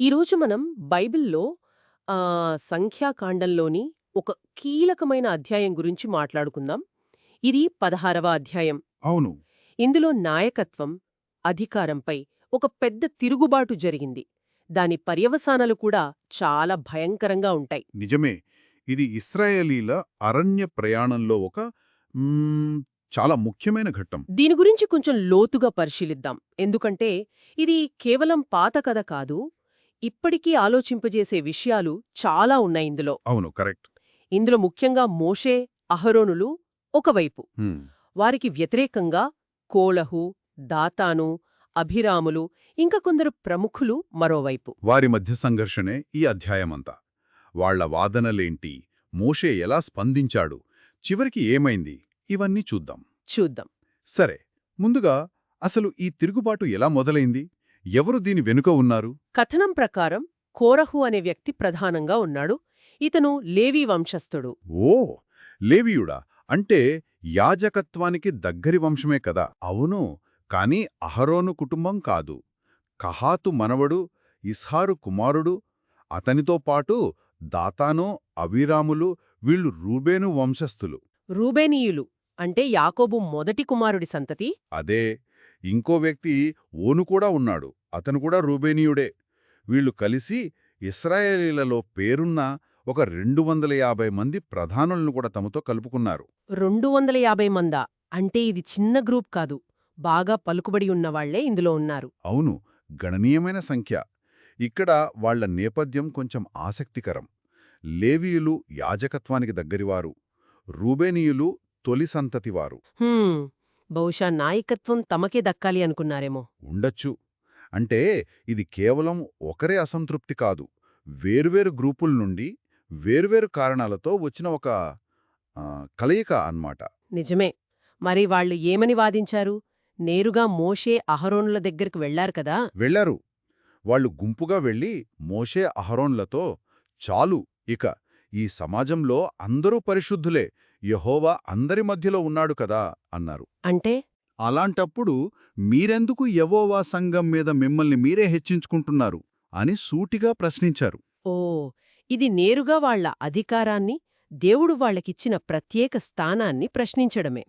ఈరోజు మనం బైబిల్లో సంఖ్యాకాండంలోని ఒక కీలకమైన అధ్యాయం గురించి మాట్లాడుకుందాం. ఇది పదహారవ అధ్యాయం. అవును. ఇందులో నాయకత్వం అధికారంపై ఒక పెద్ద తిరుగుబాటు జరిగింది. దాని పర్యవసానాలు కూడా చాలా భయంకరంగా ఉంటాయి. నిజమే. ఇది ఇస్రాయేలీల అరణ్య ప్రయాణంలో ఒక చాలా ముఖ్యమైన ఘట్టం. దీని గురించి కొంచెం లోతుగా పరిశీలిద్దాం. ఎందుకంటే ఇది కేవలం పాత కథ కాదు ఇప్పటికీ ఆలోచింపజేసే విషయాలు చాలా ఉన్నాయి ఇందులో. అవును కరెక్ట్. ఇందులో ముఖ్యంగా మోషే అహరోనులు ఒకవైపు. వారికి వ్యతిరేకంగా కోలహు దాతాను అభిరాములు ఇంకా కొందరు ప్రముఖులు మరోవైపు. వారి మధ్య సంఘర్షణే ఈ అధ్యాయమంతా. వాళ్ళ వాదనలేంటి? మోషే ఎలా స్పందించాడు? చివరికి ఏమైంది? ఇవన్నీ చూద్దాం. చూద్దాం. సరే ముందుగా అసలు ఈ తిరుగుబాటు ఎలా మొదలైంది? ఎవరు దీని వెనుక ఉన్నారు? కథనం ప్రకారం కోరహు అనే వ్యక్తి ప్రధానంగా ఉన్నాడు. ఇతను లేవీ వంశస్థుడు. ఓ లేవియుడా? అంటే యాజకత్వానికి దగ్గరి వంశమే కదా. అవును కాని అహరోను కుటుంబం కాదు. కహాతు మనవడు ఇస్హారు కుమారుడు అతనితో పాటు దాతాను అభిరాములు వీళ్ళు రూబేను వంశస్థులు. రూబేనీయులు అంటే యాకోబు మొదటి కుమారుడి సంతతి? అదే. ఇంకో వ్యక్తి ఓను కూడా ఉన్నాడు. అతను కూడా రూబేనీయుడే. వీళ్ళు కలిసి ఇస్రాయేలీలలో పేరున్న ఒక రెండు వందల యాభై మంది ప్రధానులను కూడా తమతో కలుపుకున్నారు. రెండు వందల యాభై మందా? అంటే ఇది చిన్న గ్రూప్ కాదు. బాగా పలుకుబడి ఉన్నవాళ్ళే ఇందులో ఉన్నారు. అవును గణనీయమైన సంఖ్య. ఇక్కడ వాళ్ళ నేపథ్యం కొంచెం ఆసక్తికరం. లేవీయులు యాజకత్వానికి దగ్గరివారు. రూబేనీయులు తొలి సంతతివారు. బహుశా నాయకత్వం తమకే దక్కాలి అనుకున్నారేమో. ఉండొచ్చు. అంటే ఇది కేవలం ఒకరే అసంతృప్తి కాదు. వేర్వేరు గ్రూపుల నుండి వేర్వేరు కారణాలతో వచ్చిన ఒక కలయిక అన్నమాట. నిజమే. మరి వాళ్ళు ఏమని వాదించారు? నేరుగా మోషే అహరోనుల దగ్గరికి వెళ్ళారు కదా? వెళ్ళారు వాళ్ళు గుంపుగా వెళ్ళి మోషే అహరోన్లతో చాలు ఇక ఈ సమాజంలో అందరూ పరిశుద్ధులే యహోవా అందరి మధ్యలో ఉన్నాడు కదా అన్నారు. అంటే? అలాంటప్పుడు మీరెందుకు యవోవా సంఘం మీద మిమ్మల్ని మీరే హెచ్చించుకుంటున్నారు అని సూటిగా ప్రశ్నించారు. ఓ ఇది నేరుగా వాళ్ళ అధికారాన్ని దేవుడు వాళ్ళకిచ్చిన ప్రత్యేక స్థానాన్ని ప్రశ్నించడమే.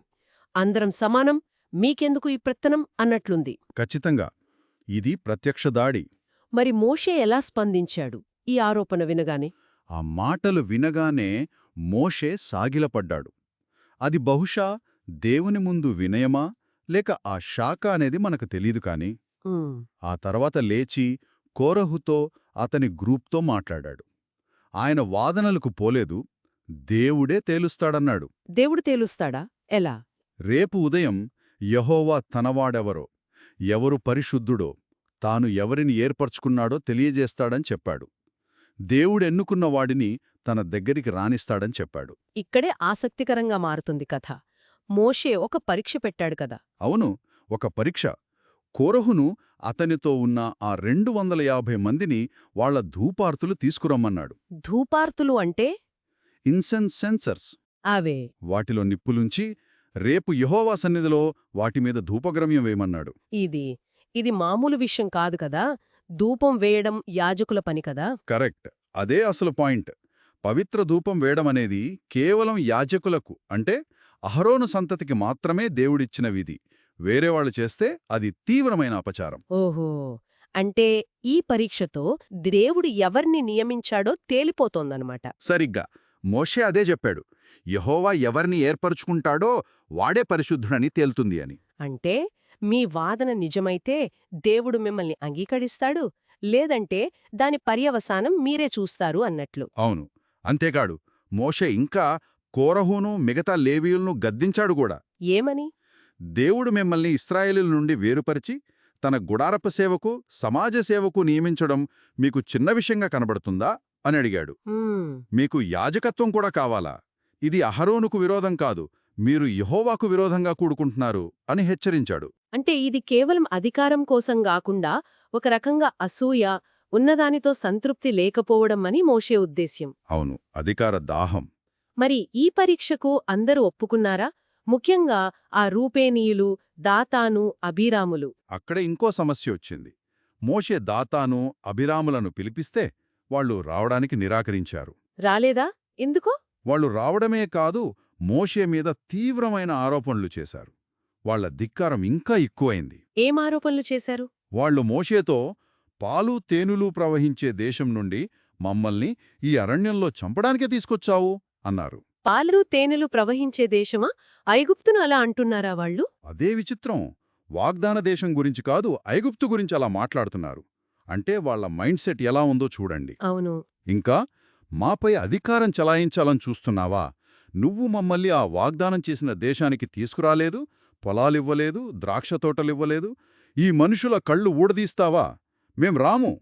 అందరం సమానం మీకెందుకు ఈ ప్రత్తనం అన్నట్లుంది. ఖచ్చితంగా ఇది ప్రత్యక్ష దాడి. మరి మోషే ఎలా స్పందించాడు ఈ ఆరోపణ వినగానే? ఆ మాటలు వినగానే మోషే సాగిలపడ్డాడు. అది బహుశా దేవుని ముందు వినయమా లేక ఆ శాఖ అనేది మనకు తెలీదు కాని? ఆ తర్వాత లేచి కోరహుతో అతని గ్రూప్తో మాట్లాడాడు. ఆయన వాదనలకు పోలేదు దేవుడే తేలుస్తాడన్నాడు. దేవుడు తేలుస్తాడా? ఎలా? రేపు ఉదయం యహోవా తనవాడెవరో ఎవరు పరిశుద్ధుడో తాను ఎవరిని ఏర్పరచుకున్నాడో తెలియజేస్తాడని చెప్పాడు. దేవుడెన్నుకున్న వాడిని తన దగ్గరికి రానిస్తాడని చెప్పాడు. ఇక్కడే ఆసక్తికరంగా మారుతుంది కథ. మోషే ఒక పరీక్ష పెట్టాడు కదా. అవును ఒక పరీక్ష. కోరహును అతనితో ఉన్న ఆ రెండు వందల యాభై మందిని వాళ్ళ ధూపార్తులు తీసుకురమ్మన్నాడు. ధూపార్తులు అంటే? Incense censers. అవే. వాటిలో నిప్పులుంచి రేపు యహోవా సన్నిధిలో వాటిమీద ధూపగ్రమ్యం వేయమన్నాడు. ఇది ఇది మామూలు విషయం కాదు కదా. ధూపం వేయడం యాజకుల పని కదా? కరెక్ట్. అదే అసలు పాయింట్. పవిత్ర ధూపం వేయడమనేది కేవలం యాజకులకు అంటే అహరోను సంతతికి మాత్రమే దేవుడిచ్చిన విధి. వేరేవాళ్ళు చేస్తే అది తీవ్రమైన అపచారం. ఓహో! అంటే ఈ పరీక్షతో దేవుడు ఎవర్ని నియమించాడో తేలిపోతోందనమాట. సరిగ్గా. మోషే అదే చెప్పాడు. యహోవా ఎవరిని ఏర్పరుచుకుంటాడో వాడే పరిశుద్ధుడని తేల్తుంది అని. అంటే మీ వాదన నిజమైతే దేవుడు మిమ్మల్ని అంగీకరిస్తాడు లేదంటే దాని పర్యవసానం మీరే చూస్తారు అన్నట్లు. అవును. అంతేకాడు మోషే ఇంకా కోరహును మిగతా లేవీయులను గద్దించాడు కూడా. ఏమని? దేవుడు మిమ్మల్ని ఇస్రాయేలీల నుండి వేరుపరిచి తన గుడారప సేవకు సమాజ సేవకు నియమించడం మీకు చిన్న విషయంగా కనబడుతుందా? అని అడిగాడు. మీకు యాజకత్వం కూడా కావాలా? ఇది అహరోనుకు విరోధం కాదు మీరు యహోవాకు విరోధంగా కూడుకుంటున్నారు అని హెచ్చరించాడు. అంటే ఇది కేవలం అధికారం కోసం గాకుండా ఒక రకంగా అసూయ ఉన్నదానితో సంతృప్తి లేకపోవడం అని మోషే ఉద్దేశ్యం. అవును అధికార దాహం. మరి ఈ పరీక్షకు అందరూ ఒప్పుకున్నారా? ముఖ్యంగా ఆ రూపేనీయులు దాతాను అబీరాములు అక్కడ ఇంకో సమస్య వచ్చింది. మోషే దాతాను అభిరాములను పిలిపిస్తే వాళ్ళు రావడానికి నిరాకరించారు. రాలేదా? ఎందుకో? వాళ్ళు రావడమే కాదు మోషే మీద తీవ్రమైన ఆరోపణలు చేశారు. వాళ్ళ ధిక్కారం ఇంకా ఎక్కువైంది. ఏం ఆరోపణలు చేశారు? వాళ్ళు మోషేతో పాలు తేనెలు ప్రవహించే దేశం నుండి మమ్మల్ని ఈ అరణ్యంలో చంపడానికే తీసుకొచ్చావు అన్నారు. పాలు తేనెలు ప్రవహించే దేశమా? ఐగుప్తును అలా అంటున్నారా వాళ్ళు? అదే విచిత్రం. వాగ్దాన దేశం గురించి కాదు ఐగుప్తు గురించి అలా మాట్లాడుతున్నారు. అంటే వాళ్ళ మైండ్ సెట్ ఎలా ఉందో చూడండి. అవును. ఇంకా మాపై అధికారం చలాయించాలని చూస్తున్నావా? నువ్వు మమ్మల్ని ఆ వాగ్దానం చేసిన దేశానికి తీసుకురాలేదు పొలాలివ్వలేదు ద్రాక్ష తోటలివ్వలేదు. ఈ మనుషుల కళ్ళు ఊడదీస్తావా? మేం రాము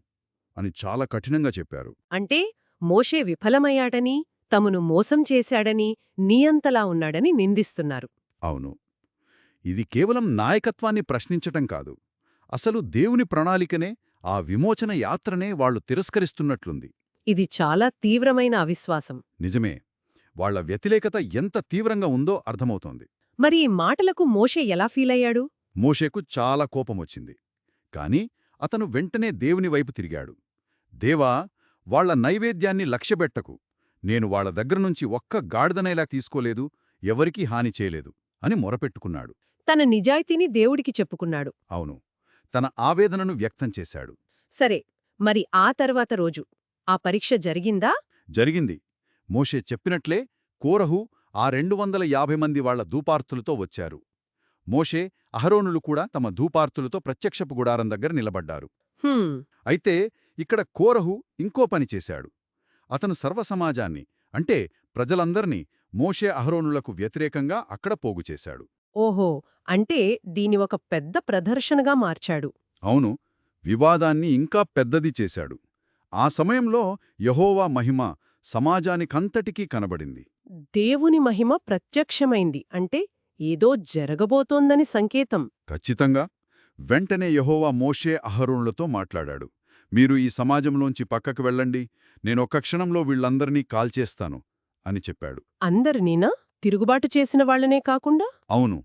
అని చాలా కఠినంగా చెప్పారు. అంటే మోషే విఫలమయ్యాడని తమను మోసం చేశాడని నీయంతలా ఉన్నాడని నిందిస్తున్నారు. అవును. ఇది కేవలం నాయకత్వాన్ని ప్రశ్నించటం కాదు. అసలు దేవుని ప్రణాళికనే ఆ విమోచన యాత్రనే వాళ్ళు తిరస్కరిస్తున్నట్లుంది. ఇది చాలా తీవ్రమైన అవిశ్వాసం. నిజమే. వాళ్ళ వ్యతిరేకత ఎంత తీవ్రంగా ఉందో అర్థమవుతోంది. మరి ఈ మాటలకు మోషే ఎలా ఫీలయ్యాడు? మోషేకు చాలా కోపమొచ్చింది కాని అతను వెంటనే దేవుని వైపు తిరిగాడు. దేవా వాళ్ళ నైవేద్యాన్ని లక్ష్యబెట్టకు నేను వాళ్ళ దగ్గరనుంచి ఒక్క గాడిదనైలా తీసుకోలేదు ఎవరికీ హాని చేయలేదు అని మొరపెట్టుకున్నాడు. తన నిజాయితీని దేవుడికి చెప్పుకున్నాడు. అవును తన ఆవేదనను వ్యక్తం చేశాడు. సరే మరి ఆ తర్వాత రోజు ఆ పరీక్ష జరిగిందా? జరిగింది. మోషే చెప్పినట్లే కోరహు ఆ రెండు వందల యాభై మంది వాళ్ళ ధూపార్తులతో వచ్చారు. మోషే అహరోనులు కూడా తమ ధూపార్తులతో ప్రత్యక్షపు గుడారం దగ్గర నిలబడ్డారు. అయితే ఇక్కడ కోరహు ఇంకో పని చేశాడు. అతను సర్వసమాజాన్ని అంటే ప్రజలందర్నీ మోషే అహరోనులకు వ్యతిరేకంగా అక్కడ పోగుచేశాడు ఓహో! అంటే దీని ఒక పెద్ద ప్రదర్శనగా మార్చాడు. అవును వివాదాన్ని ఇంకా పెద్దది చేశాడు. ఆ సమయంలో యహోవా మహిమ సమాజానికంతటికీ కనబడింది. దేవుని మహిమ ప్రత్యక్షమైంది. అంటే ఏదో జరగబోతోందని సంకేతం. ఖచ్చితంగా. వెంటనే యహోవా మోషే అహరోనులతో మాట్లాడాడు. మీరు ఈ సమాజంలోంచి పక్కకు వెళ్ళండి. నేనొక్క క్షణంలో వీళ్ళందరినీ కాల్చేస్తాను అని చెప్పాడు. అందరినీనా? తిరుగుబాటు చేసిన వాళ్ళనే కాకుండా? అవును.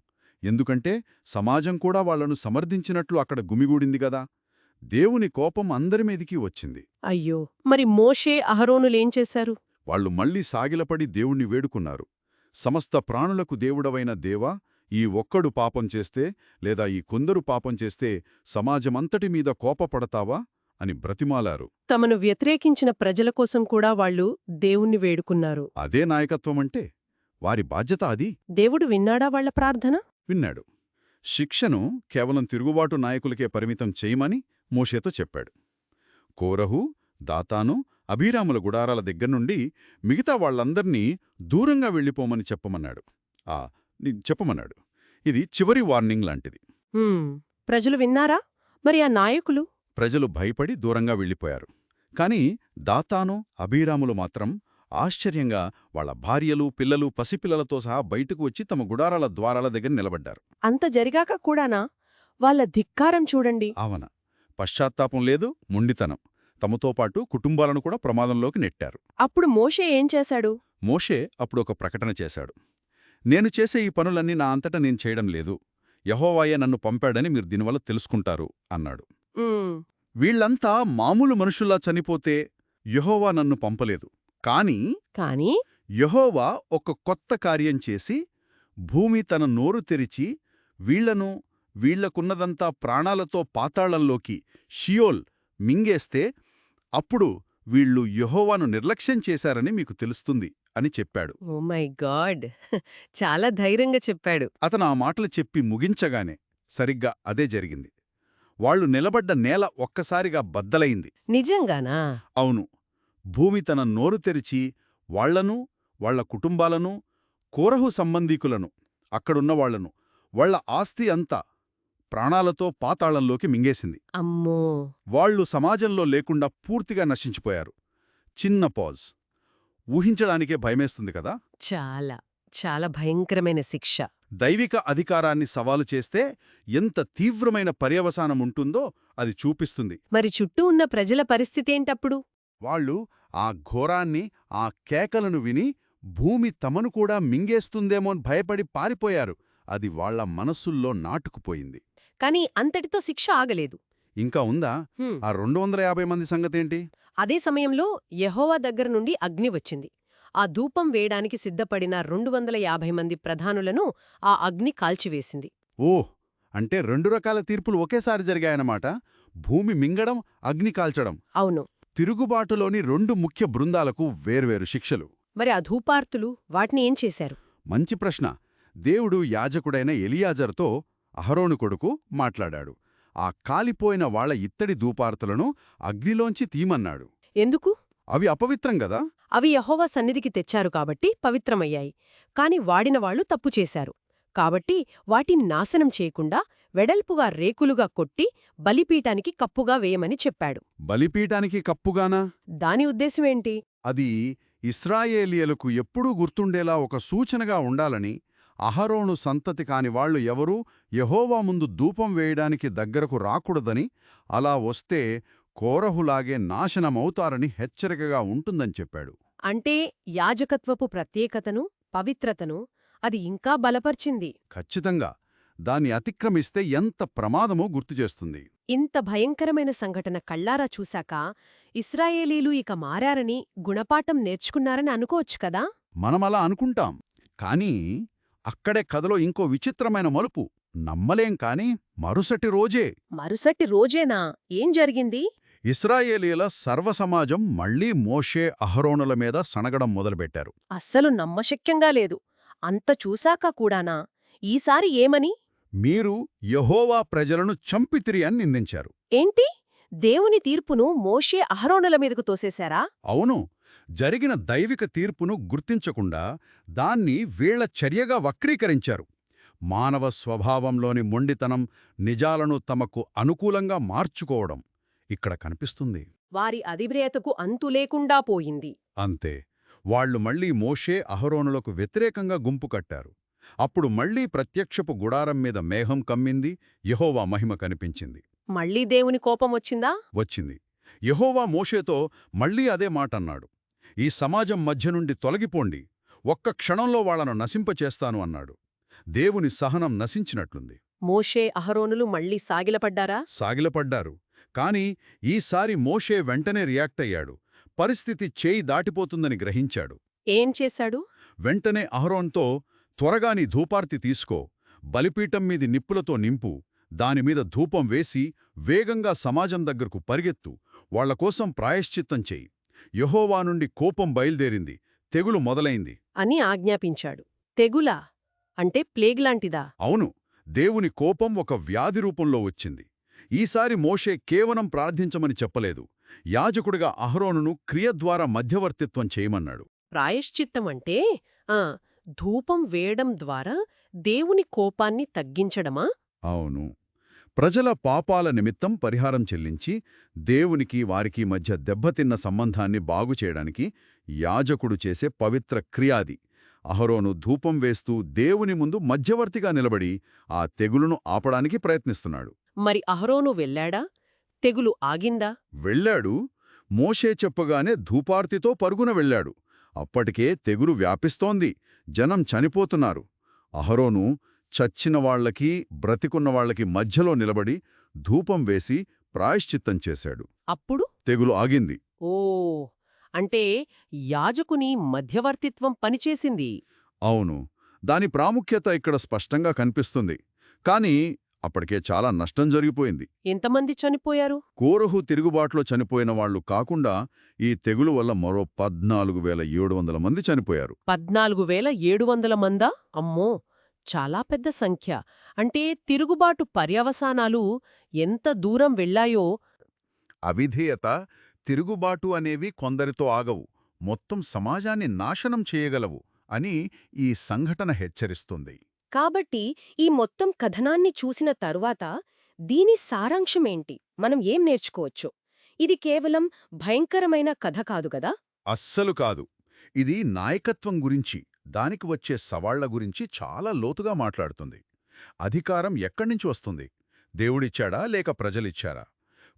ఎందుకంటే సమాజం కూడా వాళ్ళను సమర్థించినట్లు అక్కడ గుమిగూడింది గదా. దేవుని కోపం అందరి మీదికి వచ్చింది. అయ్యో! మరి మోషే అహరోనులేం చేశారు? వాళ్ళు మళ్ళీ సాగిలపడి దేవుణ్ణి వేడుకున్నారు. సమస్త ప్రాణులకు దేవుడవైన దేవా ఈ ఒక్కడు పాపం చేస్తే లేదా ఈ కొందరు పాపం చేస్తే సమాజమంతటి మీద కోపపడతావా? అని బ్రతిమాలారు. తమను వ్యతిరేకించిన ప్రజల కోసం కూడా వాళ్ళు దేవుణ్ణి వేడుకున్నారు. అదే నాయకత్వమంటే వారి బాధ్యత అది. దేవుడు విన్నాడా వాళ్ళ ప్రార్థన? విన్నాడు. శిక్షను కేవలం తిరుగుబాటు నాయకులకే పరిమితం చేయమని మోషేతో చెప్పాడు. కోరహు దాతాను అభిరాముల గుడారాల దగ్గర్నుండి మిగతా వాళ్ళందర్నీ దూరంగా వెళ్ళిపోమని చెప్పమన్నాడు. ఆ చెప్పమన్నాడు. ఇది చివరి వార్నింగ్ లాంటిది. ప్రజలు విన్నారా? మరి ఆ నాయకులు? ప్రజలు భయపడి దూరంగా వెళ్ళిపోయారు. కాని దాతాను అభిరాములు మాత్రం ఆశ్చర్యంగా వాళ్ళ భార్యలు పిల్లలు పసిపిల్లలతో సహా బయటకు వచ్చి తమ గుడారాల ద్వారాల దగ్గర నిలబడ్డారు. అంత జరిగాక కూడానా? వాళ్ళ ధిక్కారం చూడండి. ఆవన. పశ్చాత్తాపం లేదు ముండితనం. తమతో పాటు కుటుంబాలను కూడా ప్రమాదంలోకి నెట్టారు. అప్పుడు మోషే ఏం చేశాడు? మోషే అప్పుడు ఒక ప్రకటన చేశాడు. నేను చేసే ఈ పనులన్నీ నా అంతటా నేను చేయడం లేదు. యహోవాయే నన్ను పంపాడని మీరు దీనివల్ల తెలుసుకుంటారు అన్నాడు. వీళ్ళంతా మామూలు మనుషుల్లా చనిపోతే యహోవా నన్ను పంపలేదు. కాని కాని యహోవా ఒక కొత్త కార్యం చేసి భూమి తన నోరు తెరిచి వీళ్ళను వీళ్ళకున్నదంతా ప్రాణాలతో పాతాళంలోకి షియోల్ మింగేస్తే అప్పుడు వీళ్ళు యహోవాను నిర్లక్ష్యం చేశారని మీకు తెలుస్తుంది అని చెప్పాడు. Oh my God! చాలా ధైర్యంగా చెప్పాడు. అతను ఆ మాటలు చెప్పి ముగించగానే సరిగ్గా అదే జరిగింది. వాళ్ళు నిలబడ్డ నేల ఒక్కసారిగా బద్దలైంది. నిజంగానా? అవును. భూమి తన నోరు తెరిచి వాళ్ళను వాళ్ళ కుటుంబాలను కోరహు సంబంధీకులను అక్కడున్న వాళ్ళను వాళ్ళ ఆస్తి అంతా ప్రాణాలతో పాతాళంలోకి మింగేసింది. అమ్మో! వాళ్ళు సమాజంలో లేకుండా పూర్తిగా నశించిపోయారు. చిన్న పాజ్. ఊహించడానికే భయమేస్తుంది కదా? చాలా. చాలా భయంకరమైన శిక్ష. దైవిక అధికారాన్ని సవాలు చేస్తే ఎంత తీవ్రమైన పర్యవసానం ఉంటుందో అది చూపిస్తుంది. మరి చుట్టూ ఉన్న ప్రజల పరిస్థితేంటప్పుడు వాళ్ళు ఆ ఘోరాన్ని ఆ కేకలను విని భూమి తమను కూడా మింగేస్తుందేమోని భయపడి పారిపోయారు. అది వాళ్ళ మనస్సుల్లో నాటుకుపోయింది. కాని అంతటితో శిక్ష ఆగలేదు. ఇంకా ఉందా. ఆ రెండు వందల యాభై మంది సంగతేంటి? అదే సమయంలో యెహోవా దగ్గర నుండి అగ్ని వచ్చింది. ఆ ధూపం వేయడానికి సిద్ధపడిన రెండు వందల యాభై మంది ప్రధానులను ఆ అగ్ని కాల్చివేసింది. ఓ! అంటే రెండు రకాల తీర్పులు ఒకేసారి జరిగాయన్నమాట. భూమి మింగడం అగ్ని కాల్చడం. అవును. తిరుగుబాటులోని రెండు ముఖ్య బృందాలకు వేర్వేరు శిక్షలు. మరి ఆ ధూపార్తులు వాటిని ఏం చేశారు? మంచి ప్రశ్న. దేవుడు యాజకుడైన ఎలియాజర్తో అహరోను కొడుకు మాట్లాడాడు. ఆ కాలిపోయిన వాళ్ళ ఇత్తడి దూపార్తులను అగ్నిలోంచి తీమన్నాడు. ఎందుకు? అవి అపవిత్రం గదా? అవి యెహోవా సన్నిధికి తెచ్చారు కాబట్టి పవిత్రమయ్యాయి. కాని వాడిన వాళ్ళు తప్పు చేశారు. కాబట్టి వాటిని నాశనం చేయకుండా వెడల్పుగా రేకులుగా కొట్టి బలిపీఠానికి కప్పుగా వేయమని చెప్పాడు. బలిపీఠానికి కప్పుగానా? దాని ఉద్దేశమేంటి అది ఇస్రాయేలియలకు ఎప్పుడూ గుర్తుండేలా ఒక సూచనగా ఉండాలని అహరోను సంతతి కాని వాళ్ళు ఎవరూ యహోవా ముందు ధూపం వేయడానికి దగ్గరకు రాకూడదని అలా వస్తే కోరహులాగే నాశనమవుతారని హెచ్చరికగా ఉంటుందని చెప్పాడు. అంటే యాజకత్వపు ప్రత్యేకతను పవిత్రతను అది ఇంకా బలపర్చింది. ఖచ్చితంగా. దాన్ని అతిక్రమిస్తే ఎంత ప్రమాదమో గుర్తుచేస్తుంది ఇంత భయంకరమైన సంఘటన కళ్ళారా చూశాక ఇస్రాయేలీలు ఇక మారారని గుణపాఠం నేర్చుకున్నారని అనుకోవచ్చు కదా? మనమలా అనుకుంటాం. కానీ అక్కడే కథలో ఇంకో విచిత్రమైన మలుపు. నమ్మలేం కాని మరుసటి రోజే. మరుసటి రోజేనా? ఏం జరిగింది? ఇస్రాయేలీల సర్వసమాజం మళ్ళీ మోషే అహరోనుల మీద సనగడం మొదలుపెట్టారు. అస్సలు నమ్మశక్యంగా లేదు. అంత చూశాక కూడానా? ఈసారి ఏమని? మీరు యహోవా ప్రజలను చంపితిరి అని నిందించారు. ఏంటి? దేవుని తీర్పును మోషే అహరోనుల మీదకు తోసేశారా? అవును. జరిగిన దైవిక తీర్పును గుర్తించకుండా దాన్ని వీళ్ళ చర్యగా వక్రీకరించారు. మానవ స్వభావంలోని మొండితనం నిజాలను తమకు అనుకూలంగా మార్చుకోవడం ఇక్కడ కనిపిస్తుంది. వారి అధిబ్రేతకు అంతు లేకుండా పోయింది. అంతే వాళ్ళు మళ్ళీ మోషే అహరోనులకు వ్యతిరేకంగా గుంపు కట్టారు. అప్పుడు మళ్ళీ ప్రత్యక్షపు గుడారం మీద మేఘం కమ్మింది యహోవా మహిమ కనిపించింది. మళ్ళీ దేవుని కోపం వచ్చిందా? వచ్చింది. యహోవా మోషేతో మళ్ళీ అదే మాటన్నాడు. ఈ సమాజం మధ్య నుండి తొలగిపోండి. ఒక్క క్షణంలో వాళ్ళను నశింపచేస్తాను అన్నాడు. దేవుని సహనం నశించినట్లుంది. మోషే అహరోనులు మళ్ళీ సాగిలపడ్డారా? సాగిలపడ్డారు. కాని ఈసారి మోషే వెంటనే రియాక్ట్ అయ్యాడు. పరిస్థితి చేయి దాటిపోతుందని గ్రహించాడు. ఏం చేశాడు? వెంటనే అహరోన్తో త్వరగా నీ ధూపార్తి తీసుకో. బలిపీఠం మీది నిప్పులతో నింపు. దానిమీద ధూపం వేసి వేగంగా సమాజం దగ్గరకు పరిగెత్తు. వాళ్ళకోసం ప్రాయశ్చిత్తం చెయ్యి యహోవా నుండి కోపం బయల్దేరింది తెగులు మొదలైంది. అని ఆజ్ఞాపించాడు. తెగులా అంటే ప్లేగ్ లాంటిదా? అవును దేవుని కోపం ఒక వ్యాధి రూపంలో వచ్చింది. ఈసారి మోషే కేవలం ప్రార్థించమని చెప్పలేదు. యాజకుడిగా అహరోనును క్రియ ద్వారా మధ్యవర్తిత్వం చేయమన్నాడు. ప్రాయశ్చిత్తం అంటే ఆ ధూపం వేయడం ద్వారా దేవుని కోపాన్ని తగ్గించడమా? అవును. ప్రజల పాపాల నిమిత్తం పరిహారం చెల్లించి దేవునికి వారికి మధ్య దెబ్బతిన్న సంబంధాన్ని బాగుచేయడానికి యాజకుడు చేసే పవిత్ర క్రియాది. అహరోను ధూపం వేస్తూ దేవుని ముందు మధ్యవర్తిగా నిలబడి ఆ తెగులును ఆపడానికి ప్రయత్నిస్తున్నాడు. మరి అహరోను వెళ్ళాడా? తెగులు ఆగిందా? వెళ్ళాడు. మోషే చెప్పగానే ధూపార్తితో పరుగున వెళ్ళాడు. అప్పటికే తెగులు వ్యాపిస్తోంది. జనం చనిపోతున్నారు. అహరోను చచ్చిన వాళ్ళకి బ్రతికున్న వాళ్ళకి మధ్యలో నిలబడి ధూపం వేసి ప్రాయశ్చిత్తం చేశాడు. అప్పుడు? తెగులు ఆగింది. ఓ! అంటే యాజకుని మధ్యవర్తిత్వం పనిచేసింది. అవును. దాని ప్రాముఖ్యత ఇక్కడ స్పష్టంగా కనిపిస్తుంది. కాని అప్పటికే చాలా నష్టం జరిగిపోయింది. ఎంతమంది చనిపోయారు? కోరహు తిరుగుబాటులో చనిపోయిన వాళ్ళు కాకుండా ఈ తెగులు వల్ల మరో పద్నాలుగు వేల ఏడు వందల మంది చనిపోయారు. పద్నాలుగు వేల ఏడు వందల మందా? అమ్మో! చాలా పెద్ద సంఖ్య. అంటే తిరుగుబాటు పర్యవసానాలు ఎంత దూరం వెళ్ళాయో. అవిధేయత తిరుగుబాటు అనేవి కొందరితో ఆగవు. మొత్తం సమాజాన్ని నాశనం చేయగలవు అని ఈ సంఘటన హెచ్చరిస్తుంది. కాబట్టి ఈ మొత్తం కథనాన్ని చూసిన తరువాత దీని సారాంశమేంటి మనం ఏం నేర్చుకోవచ్చు? ఇది కేవలం భయంకరమైన కథ కాదు గదా అస్సలు కాదు. ఇది నాయకత్వం గురించి. దానికి వచ్చే సవాళ్ళ గురించి చాలా లోతుగా మాట్లాడుతుంది. అధికారం ఎక్కడ్నుంచి వస్తుంది? దేవుడిచ్చాడా లేక ప్రజలిచ్చారా?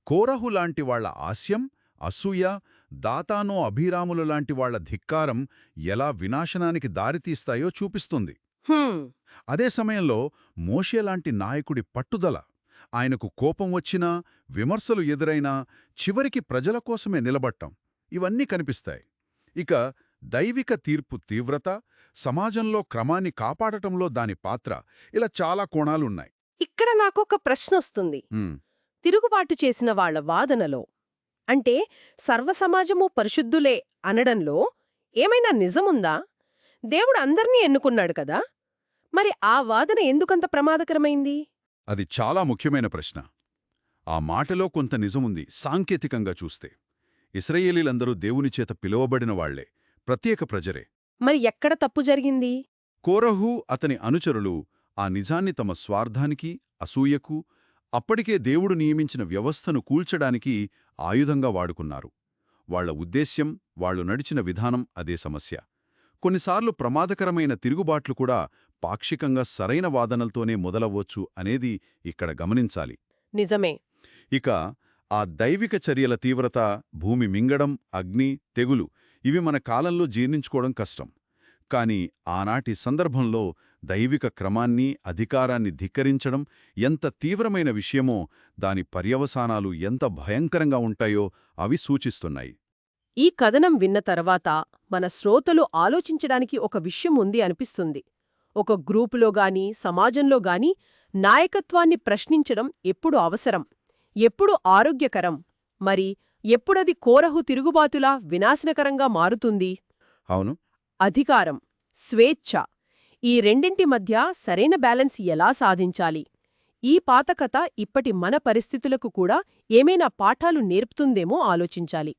కోరహు లాంటి వాళ్ళ ఆస్యం అసూయ దాతానో అభిరాములు లాంటి వాళ్ళ ధిక్కారం ఎలా వినాశనానికి దారితీస్తాయో చూపిస్తుంది. అదే సమయంలో మోషే లాంటి నాయకుడి పట్టుదల ఆయనకు కోపం వచ్చినా విమర్శలు ఎదురైనా చివరికి ప్రజల కోసమే నిలబట్టం ఇవన్నీ కనిపిస్తాయి. ఇక దైవిక తీర్పు తీవ్రత సమాజంలో క్రమాన్ని కాపాడటంలో దాని పాత్ర ఇలా చాలా కోణాలున్నాయి. ఇక్కడ నాకొక ప్రశ్న వస్తుంది తిరుగుబాటు చేసిన వాళ్ళ వాదనలో అంటే సర్వసమాజము పరిశుద్ధులే అనడంలో ఏమైనా నిజముందా? దేవుడు అందర్నీ ఎన్నుకున్నాడు కదా? మరి ఆ వాదన ఎందుకంత ప్రమాదకరమైంది? అది చాలా ముఖ్యమైన ప్రశ్న. ఆ మాటలో కొంత నిజముంది సాంకేతికంగా చూస్తే. ఇస్రాయేలీలందరూ దేవుని చేత పిలువబడిన వాళ్ళే. ప్రత్యేక ప్రజరే. మరి ఎక్కడ తప్పు జరిగింది? కోరహు అతని అనుచరులు ఆ నిజాన్ని తమ స్వార్థానికి అసూయకు అప్పటికే దేవుడు నియమించిన వ్యవస్థను కూల్చడానికి ఆయుధంగా వాడుకున్నారు. వాళ్ళ ఉద్దేశ్యం వాళ్ళు నడిచిన విధానం అదే సమస్య. కొన్నిసార్లు ప్రమాదకరమైన తిరుగుబాట్లు కూడా పాక్షికంగా సరైన వాదనలతోనే మొదలవ్వచ్చు అనేది ఇక్కడ గమనించాలి. నిజమే. ఇక ఆ దైవిక చర్యల తీవ్రత భూమి మింగడం అగ్ని తెగులు ఇవి మన కాలంలో జీర్ణించుకోవడం కష్టం. కాని ఆనాటి సందర్భంలో దైవిక క్రమాన్ని అధికారాన్ని ధిక్కరించడం ఎంత తీవ్రమైన విషయమో దాని పర్యవసానాలు ఎంత భయంకరంగా ఉంటాయో అవి సూచిస్తున్నాయి. ఈ కథనం విన్న తర్వాత మన శ్రోతలు ఆలోచించడానికి ఒక విషయం ఉంది అనిపిస్తుంది. ఒక గ్రూపులో గాని సమాజంలో గాని నాయకత్వాన్ని ప్రశ్నించడం ఎప్పుడు అవసరం ఎప్పుడు ఆరోగ్యకరం. మరి ఎప్పుడది కోరహు తిరుగుబాతులా వినాశనకరంగా మారుతుంది? అవును. అధికారం స్వేచ్ఛ ఈ రెండింటి మధ్య సరైన బ్యాలెన్స్ ఎలా సాధించాలి? ఈ పాత కథ ఇప్పటి మన పరిస్థితులకు కూడా ఏమైనా పాఠాలు నేర్పుతుందేమో ఆలోచించాలి.